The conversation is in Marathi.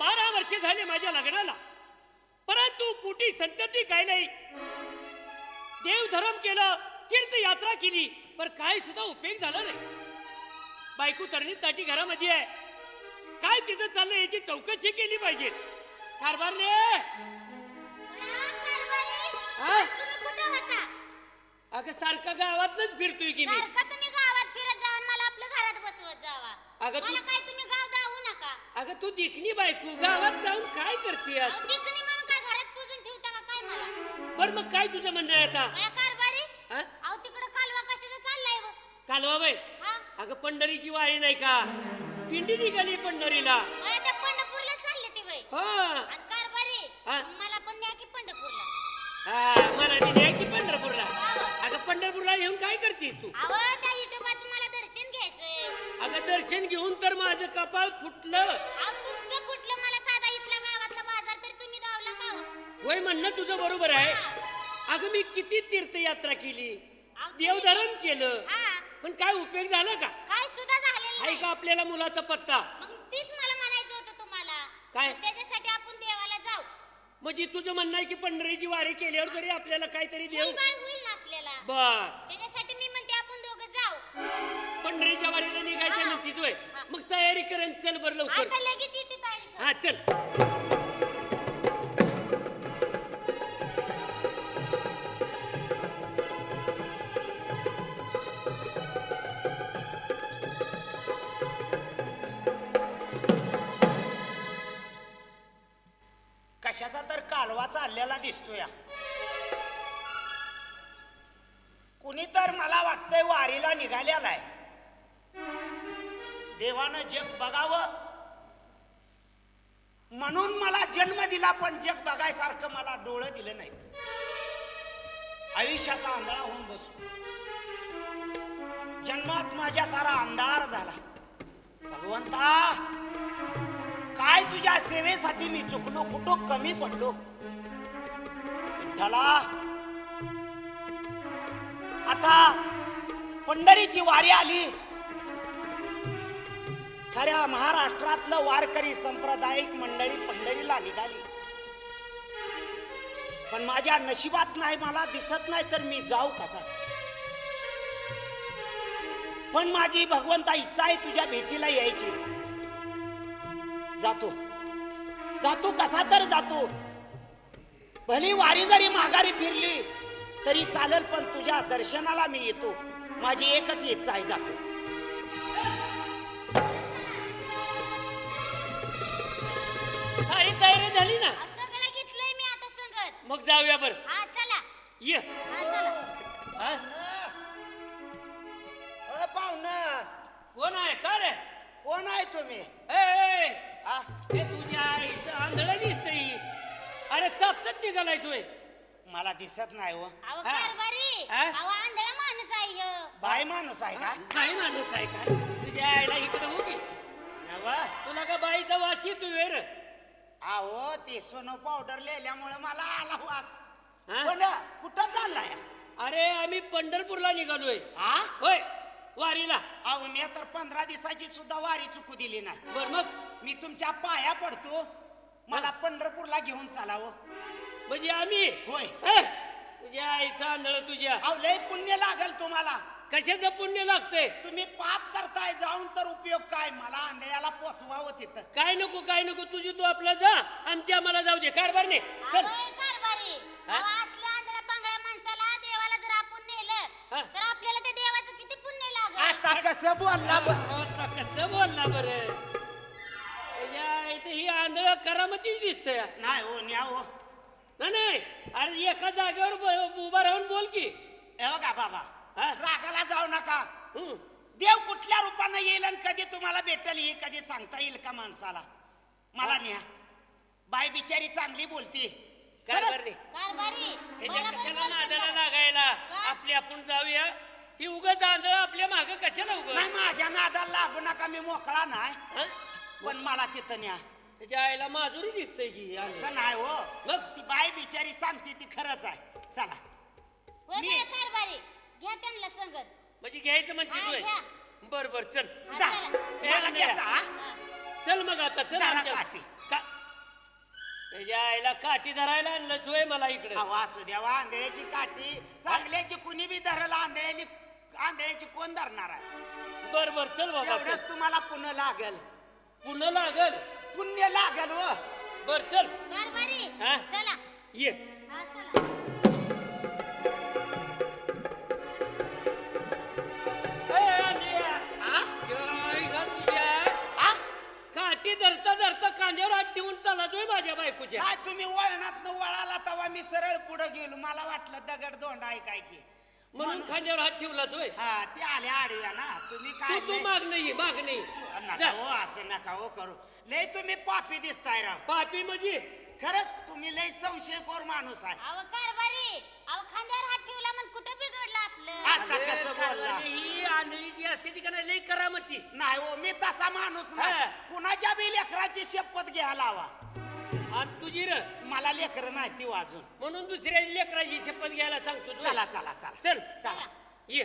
बारा वर्षे झाले माझ्या लग्नाला. परंतु पोटी संतती काय नाही. देवधर्म केलं तीर्थयात्रा केली पण काय सुद्धा उपयोग झाला नाही. बायको तरणीसाठी घरामध्ये आहे. काय तिथं चाललं याची चौकशी केली पाहिजे. कारभार रे? अगं सारखं गावातच फिरतोय की मी. तुम्ही गावात फिरत जावा मला आपलं घरात बसवत जावा. अगं मला काय तुम्ही गाव अगं तू दिखणी बायको गावात जाऊन काय करते अहो, दिकणी म्हणून काय घरात पुजून ठेवता का? काय मला? बर मग काय तुझं म्हणणं आहे आता? माझ्या कारभारी? हा? अहो तिकडं कालवा कशाचा चाललाय व? कालवा बाई हा? अगं पंढरीची वारी नाही का? दिंडी निघाली पंढरीला. माझ्या त्या पंढरपूरला चालले ती बाई हा. आणि कारभारी? हा? मला पण न्या की पंढरपूरला. हा, मला पंढरपूरला. अगं पंढरपूरला येऊन काय करतेस तू? अहो त्या दर्शन घेऊन तर माझं कपाळ फुटलं. अहो तुमचं कुठलं मला साधा इथला गावातला बाजार तरी तुम्ही दावला का हो? होय म्हणणं तुझं बरोबर आहे. अगं मी किती तीर्थयात्रा केली. देवधर्म केलं. हा. पण काय उपयोग झाला का? काय सुद्धा झालेलं आहे नाही का आपल्याला मुलाचा पत्ता? मग तीच मला म्हणायचं होतं तुम्हाला. काय? त्याच्यासाठी आपण देवाला जाऊ. म्हणजे तुझं म्हणणं आहे की पंढरीची वारी केल्यावर तरी आपल्याला काहीतरी देव काय होईल ना आपल्याला. बर. त्याच्यासाठी मी म्हणते आपण दोघं जाऊ. पंढरीच्या वारीला निघायचं तोय हा. मग तयारी करेन. चल बर लवकर. आता लगेच येते तयारी कर. हा चल. कशाचा तर कालवा चाललेला दिसतोय. कुणी तर मला वाटतंय वारीला निघालेला आहे. देवानं जग बघावं. म्हणून मला जन्म दिला पण जग बघायसारखं मला डोळं दिलं नाहीत. आयुष्याचा आंधळा होऊन बसू जन्मात माझ्या सारा अंधार झाला. भगवंता काय तुझ्या सेवेसाठी मी चुकलो कुठं कमी पडलो? विठ्ठला आता पंढरीची वारी आली. साऱ्या महाराष्ट्रातलं वारकरी संप्रदायिक मंडळी पंढरीला निघाली. पण माझ्या नशिबात नाही मला दिसत नाही तर मी जाऊ कसा? पण माझी भगवंता इच्छा आहे तुझ्या भेटीला यायची. जातो. जातो कसा तर जातो. भली वारी जरी माघारी फिरली तरी चालेल पण तुझ्या दर्शनाला मी येतो. माझी एकच इच्छा आहे जातो. झाली ना? सगळं घेतलंय मी आता संगत. मग जाऊया बर. हा चला. ये. हा चला. हा? पाहुण. कोण आहे? का रे? कोण आहे तुम्ही? ए, ए, हा? हे तुझ्या आईचं आंधळ दिसतंय. अरे चापचत निघालाय तू हे. मला दिसत नाही हो. अहो हा. कारभारी. हा? अहो आंधळा माणूस आहे ह्यो. बाय माणूस आहे का? नाही माणूस आहे का? तुझ्या आईला इकडे हो नव. तुला का बाईचा वास येतो वेर अहो ते सोनं पावडर लिहिल्यामुळे मला आला वास. हा? पण कुठं चाललाय? अरे आम्ही पंढरपूरला निघालोय. हा होय वारीला. अहो मी तर पंधरा दिवसाची सुद्धा वारी चुकू दिली नाही. बर मग? मी तुमच्या पाया पडतो. मला पंढरपूरला घेऊन चालावं म्हणजे आम्ही? होय. हे? तुझ्या आईचा आंधळ तुझ्या. अहो लय पुण्य लागल तुम्हाला. कशाचं पुण्य लागतंय? तुम्ही पाप करताय जाऊन तर उपयोग काय? मला आंधळ्याला पोचवावं तिथं. काय नको काय नको तुझी तू आपला जा आमच्या आम्हाला जाऊ दे. कारभार ने. चल. अहो, हे कारभारी हा? अहो, असल्या आंधळ्या पांगळ्या माणसाला देवाला जर आपण हा. नेलं तर आपल्याला ते देवाचं किती पुण्य लागल? आता कसं बोलला ब- आता कसं बोलला बर? ही आंधळ करामतीच दिसतंय. नाही हो न्या हो. नाही नाही. अरे एका जागेवर ब- उभा राहून बोल की. हे बघा बाबा हा? रागाला जाऊ नका. हं. देव कुठल्या रूपानं येईल आणि कधी तुम्हाला भेटेल हे कधी सांगता येईल का माणसाला? मला न्या. बाई बिचारी चांगली बोलती. कारभार खरंच? ने कारभारी ह्याच्या मला पण कशाला बोलतो नादाला का? लागायला? का? आपले आपण जाऊया. ही उगाच आंधळ आपल्या माग कशाला उग? नाही माझ्या नादाला लागू नका मी मोकळा नाही. पण मला तिथं न्या. त्याच्या आईला माधुरी दिसतंय की. असं नाही हो. मग? ती बाई बिचारी सांगते ती खरंच आहे. चला. होय मी- कारभारी. घ्या त्यांना म्हणजे घ्यायचं हा, तू घ्या. बर बर चल हा, दा. चला. हे मला आणूया. घेता, हा? हा. चल मग आता चल धरा आमच्या- काठी. का- त्याच्या आईला काठी धरायला आणलं जोय मला इकडे अहो असू द्यावा आंधळ्याची काठी चांगल्याची कुणी बी धरला आंधळ्याली आंधळ्याची कोण धरणार आहे बर बर चल बाबा चल. एवढंच तुम्हाला पुण्य लागल पुन्हा लागल पुण्य लागल व बर चल कारभारी हा? चला ये धरता कांद्यावर हात ठेवून चालला जोय माझ्या बायकोच्या. नाही तुम्ही वळणात वळाला तेव्हा मी सरळ पुढे गेलो. मला वाटलं दगड दोंड आहे काय की म्हणून खांद्यावर हात ठेवला जोय हा ते आल्या आडव्या ना. तुम्ही तू काय तू लय- माग नाही माग नाही नका जा. हो असं नका हो करू. लय तुम्ही पापी दिसताय राव. पापी म्हणजे? खरंच तुम्ही लय संशयखोर माणूस आहे. अहो कारभारी! अहो खांद्यावर हात ठेवला म्हणून कुठं आता अरे, कसं बोलला? कारभारी, ही आंधळी जी असते ती का नाही लई करामती. नाही हो मी तसा माणूस नाही. हा. कुणाच्या बी लेकराची शपथ घ्यायला हवा आणि तुझी र. मला लेकर नाही ती वाजून म्हणून दुसऱ्या लेकराची शपथ घ्यायला सांगतो. चला चला चला. चल. चला. ये.